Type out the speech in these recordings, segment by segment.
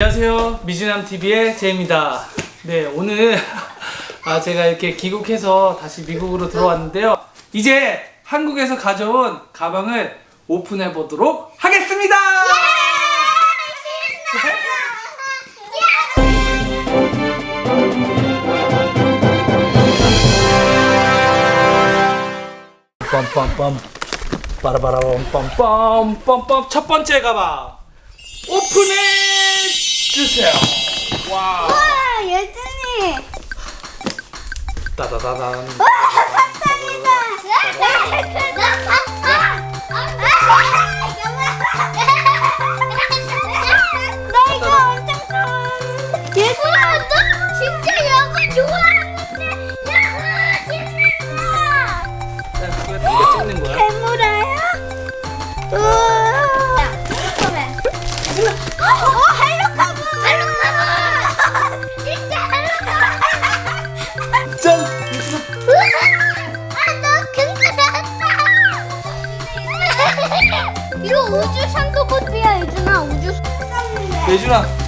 안녕하세요. 미주남 TV의 제입니다. 네, 오늘 아, 제가 이렇게 귀국해서 다시 미국으로 들어왔는데요. 이제 한국에서 가져온 가방을 오픈해 보도록 하겠습니다. 빰빰빰 빠라바라밤 빰빰 빰빰 첫 번째 가방 오픈해 주세요. 와. 와, 예준이. 따다다단. 나 예준아.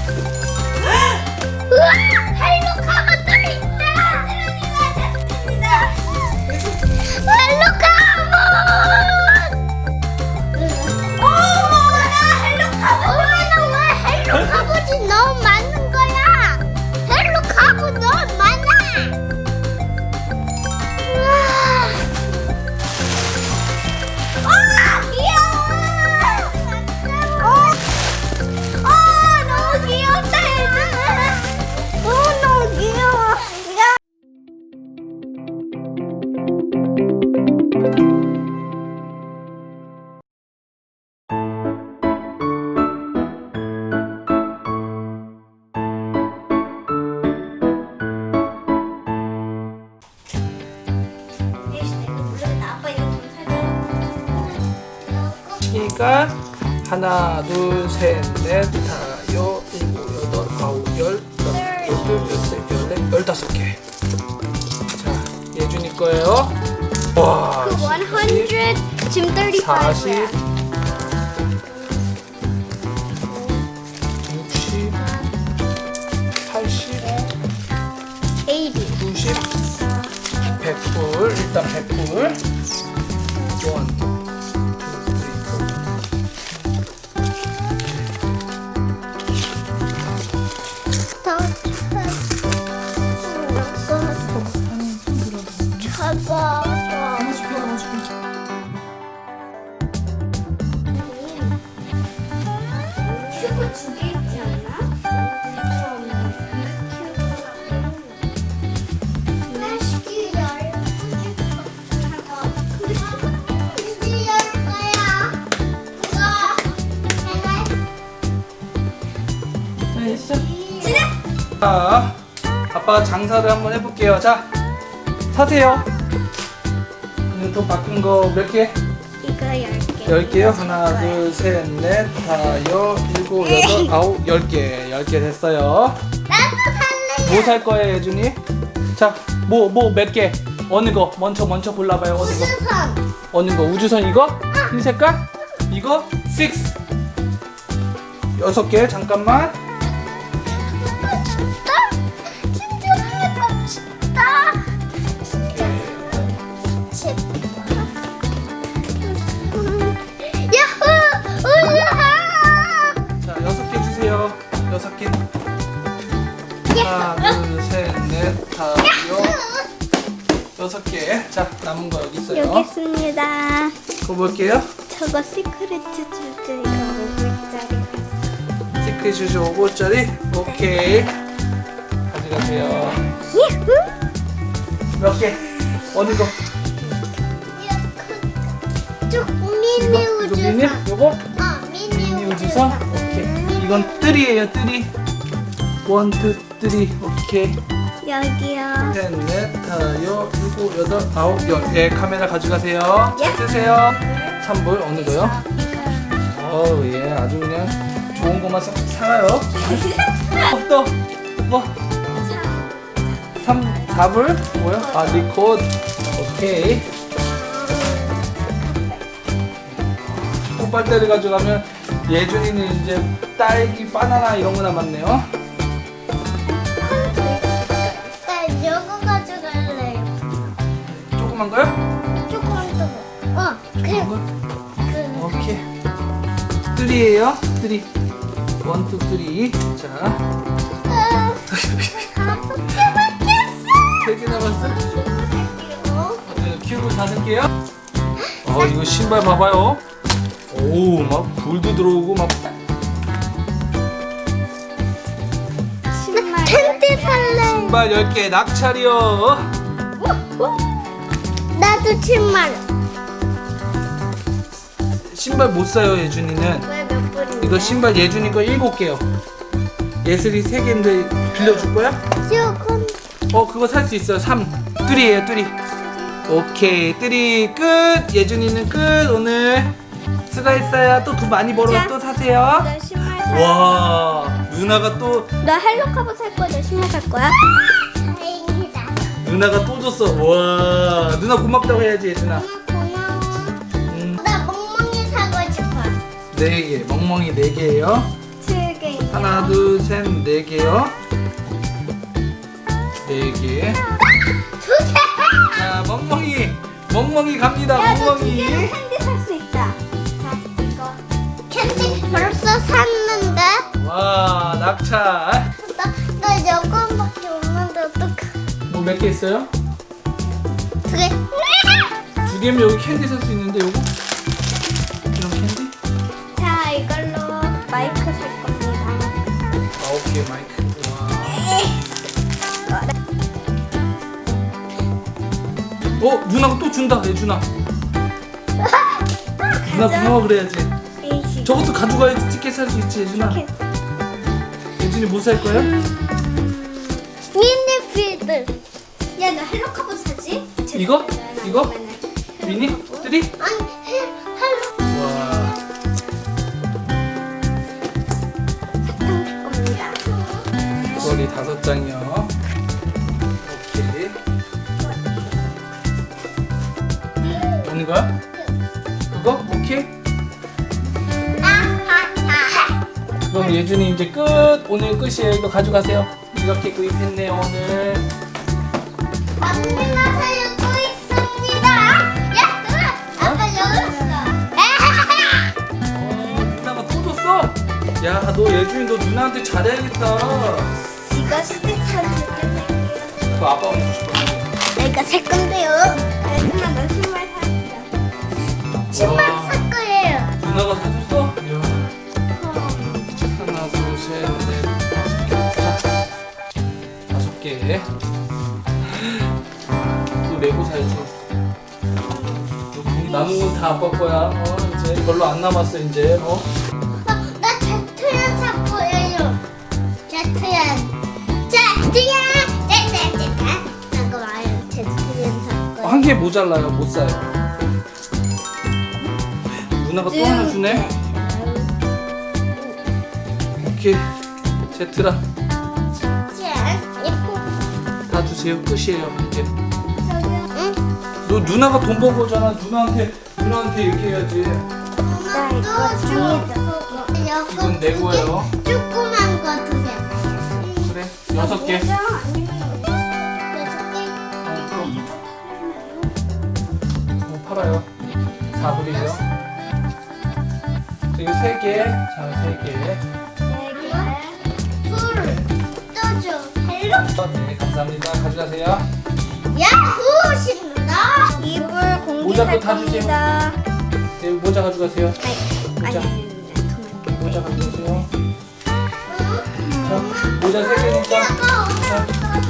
하나, 둘, 셋, 넷, 다, 여, 일곱, 여덟, 아홉, 열, 열둘, 열셋, 열넷, 열다섯 개. 자, 예준이 거예요. 와. 그 100, 지금 35. 40, 60, 80, 80. 90, 100불. 일단 100불. 자, 아빠 장사를 한번 해볼게요. 자, 사세요. 오늘 돈 바꾼 거 몇 개? 이거 10개. 열 개요. 하나, 둘, 셋, 넷, 다, 여, 일곱, 여덟, 아홉, 열 개. 열 개 됐어요. 나도 살래. 뭐 살 거예요, 예준이? 자, 뭐, 뭐 몇 개? 어느 거? 먼저, 먼저 골라봐요. 어느 거? 우주선. 어느 거? 우주선 이거? 흰 색깔? 이거? 6. 여섯 개. 잠깐만. 여섯 개. 자, 남은 거 여기 있어요. 여기 있습니다. 그거 볼게요. 저거 시크릿 주제 이거 5불짜리. 시크릿 슈즈 5호짜리. 오케이. 가져가세요. 야호! 몇 개? 어느 거? 쭉 이거? 미니 이거 미니? 우주선. 요거? 어, 미니 미니 우주선. 오케이. 이건 뜰이에요, 뜰이. 원, 투, 쓰리. 오케이. 여기요. 셋, 넷, 다, 여, 일곱, 여덟, 아홉, 열. 예, 카메라 가져가세요. 예. 쓰세요. 3불 어느 거요? 어우, 예, 아주 그냥 좋은 것만 사, 사요. 어, 또, 뭐? 3, 4불? 뭐야? 아, 리코드. 오케이. 꽃빨대를 가져가면 예준이는 이제 딸기, 바나나 이런 거 남았네요. 조그만 거요? 조금 더. 어, 그, 이거? 그. 오케이. 쓰리예요. 쓰리. 원, 투, 쓰리. 자, 아, 어떻게 맞겠어? 세개 남았어. 네, 큐브 다섯 개요. 어, 이거 신발 봐봐요. 오, 막 불도 들어오고 막. 신발. 텐트 살래. 신발 10개 낙찰이요. 나도 신발. 신발 못 사요, 예준이는. 왜 몇 분인데? 이거 신발 예준이 거 7개요. 예슬이 3개인데 빌려줄 거야? 조금. 어, 그거 살 수 있어요. 3. 뚜리예요, 뚜리. 오케이, 뚜리 끝. 예준이는 끝. 오늘 수고했어요. 또 돈 많이 벌어 자. 또 사세요. 나 신발 살. 와, 누나가 또 나 헬로카보 살 거야. 나 신발 살 거야. 누나가 또 줬어. 와, 누나 고맙다고 해야지, 예준아. 고마워. 음, 나 멍멍이 사고 싶어. 네 개. 멍멍이 네 개예요. 세 개. 하나, 둘, 셋, 네 개요. 네 개. 두 개. 자, 멍멍이. 멍멍이 갑니다. 야, 너 멍멍이. 개로 캔디 살 수 있다. 자, 이거. 캔디 벌써 샀는데? 와, 낙찰. 나, 나 여권 몇 개 있어요? 두 개. 두 개면 여기 캔디 살 수 있는데 요거? 이런 캔디? 자, 이걸로 마이크 살 겁니다. 아홉 개 마이크. 와. 어 누나가 또 준다 예준아. 누나 고마워 그래야지. 저것도 가져가야지 티켓 살 수 있지 예준아. 이렇게. 예준이 뭐살 거야? 헬로카보 사지? 이거? 이거? 미니? 쓰리? 아니, 헬, 헬로 와. 겁니다. 머리 다섯 장이요. 오케이. 오는 거야? 그거? 오케이. 그럼 예준이 이제 끝. 오늘 끝이에요. 이거 가져가세요. 이렇게 구입했네요 오늘. 사연 또 있습니다. 야, 누나, 아빠 여기 있어. 어, 누나가 또 줬어. 야, 너 예준이 너 누나한테 잘해야겠다. 이거 스티커를 그 아빠 먹고 싶어. 내가 살 건데요. 누나 너 신발 사. 신발 와. 살 거예요. 누나가 사줬어? 이야. 하나, 둘, 셋, 넷, 다섯 개. 자, 다섯 개. 또 레고 사야지. 너 남은 건 다 아빠 거야. 어, 이제 별로 안 남았어 이제. 어? 나 제트야 살 거예요. 제트야. 제트야. 제트 제트. 나그 말요. 제트야 살 거예요. 한 개 모자라요. 못 사요. 누나가 또 하나 주네. 오케이. 제트라. 예뻐. 다 주세요. 끝이에요. 이제. 응? 너 누나가 돈 버거잖아 누나한테 누나한테 이렇게 해야지. 나 이거 중이다. 이건 내 거예요. 조그만 거 두 개. 그래. 여섯 개. 여섯 개. 어, 팔아요. 4불이에요. 이거 세 개. 자, 세 개. 둘. 또 줘. 헬로. 네, 감사합니다. 가져가세요. 야후 신나. 이불 공기 모자 살 또다 주세요. 겁니다. 네, 모자 가져가세요. 아니, 모자. 아니, 아니, 아니, 모자 가져가세요. 자, 모자 세 개니까.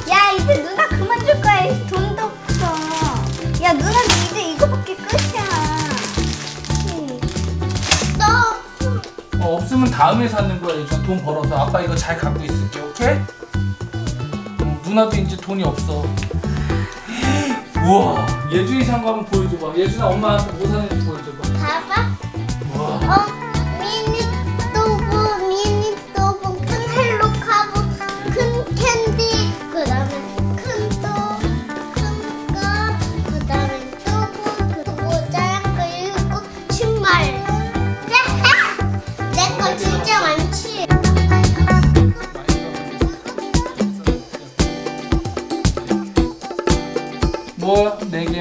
야 이제 누나 그만 줄 거야 돈도 없어 야 누나 이제 이거밖에 끝이야 너 어, 없으면 다음에 사는 거야. 이제 돈 벌어서 아빠 이거 잘 갖고 있을게. 오케이? 어, 누나도 이제 돈이 없어. 우와, 예준이 산 거 한번 보여줘봐. 예준아 엄마한테 뭐 사는지 보여줘봐. 봐봐 우와. 어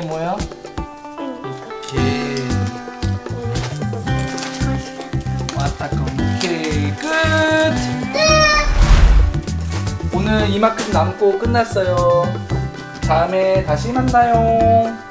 뭐야? 오늘 이만큼 남고 끝났어요. 다음에 다시 만나요.